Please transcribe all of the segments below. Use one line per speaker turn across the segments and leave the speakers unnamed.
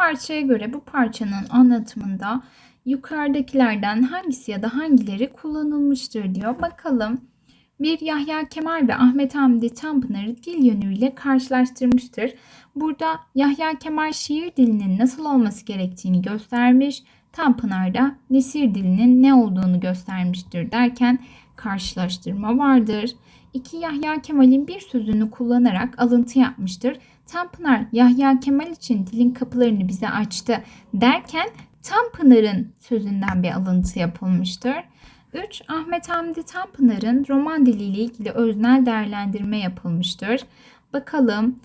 parçaya göre bu parçanın anlatımında yukarıdakilerden hangisi ya da hangileri kullanılmıştır diyor. Bakalım. Bir Yahya Kemal ve Ahmet Hamdi Tanpınar'ı dil yönüyle karşılaştırmıştır. Burada Yahya Kemal şiir dilinin nasıl olması gerektiğini göstermiş. Tanpınar da nesir dilinin ne olduğunu göstermiştir derken karşılaştırma vardır. İki Yahya Kemal'in bir sözünü kullanarak alıntı yapmıştır. Tanpınar Yahya Kemal için dilin kapılarını bize açtı derken Tanpınar'ın sözünden bir alıntı yapılmıştır. 3. Ahmet Hamdi Tanpınar'ın roman diliyle ilgili öznel değerlendirme yapılmıştır. Bakalım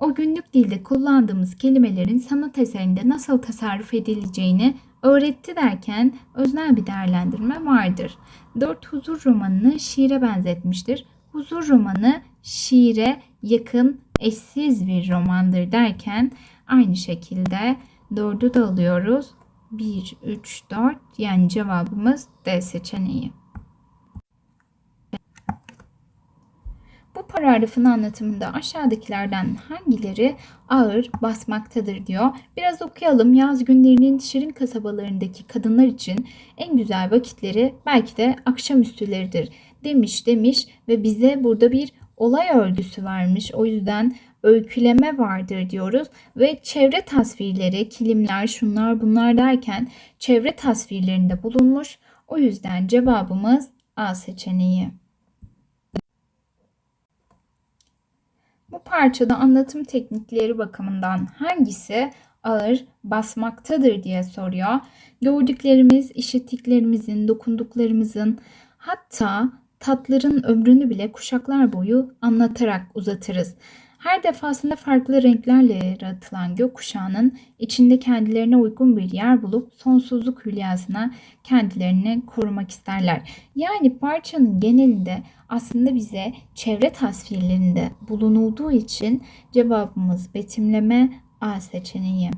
o günlük dilde kullandığımız kelimelerin sanat eserinde nasıl tasarruf edileceğini öğretti derken öznel bir değerlendirme vardır. 4. Huzur romanını şiire benzetmiştir. Huzur romanı şiire yakın, eşsiz bir romandır derken aynı şekilde 4'ü de alıyoruz. 1, 3, 4 yani cevabımız D seçeneği. Paragrafın anlatımında aşağıdakilerden hangileri ağır basmaktadır diyor. Biraz okuyalım. Yaz günlerinin şirin kasabalarındaki kadınlar için en güzel vakitleri belki de akşamüstüleridir demiş demiş ve bize burada bir olay örgüsü vermiş. O yüzden öyküleme vardır diyoruz ve çevre tasvirleri, kilimler, şunlar bunlar derken çevre tasvirlerinde bulunmuş. O yüzden cevabımız A seçeneği. Bu parçada anlatım teknikleri bakımından hangisi ağır basmaktadır diye soruyor. Gördüklerimiz, işittiklerimizin, dokunduklarımızın hatta tatların ömrünü bile kuşaklar boyu anlatarak uzatırız. Her defasında farklı renklerle yaratılan gökkuşağının içinde kendilerine uygun bir yer bulup sonsuzluk hülyasına kendilerini korumak isterler. Yani parçanın genelinde aslında bize çevre tasvirlerinde bulunulduğu için cevabımız betimleme A seçeneği.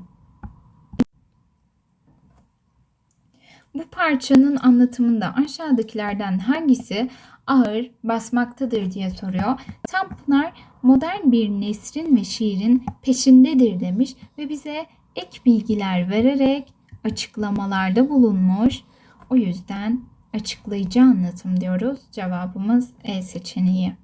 Bu parçanın anlatımında aşağıdakilerden hangisi ağır basmaktadır diye soruyor. Tanpınar modern bir nesrin ve şiirin peşindedir demiş ve bize ek bilgiler vererek açıklamalarda bulunmuş. O yüzden açıklayıcı anlatım diyoruz. Cevabımız E seçeneği.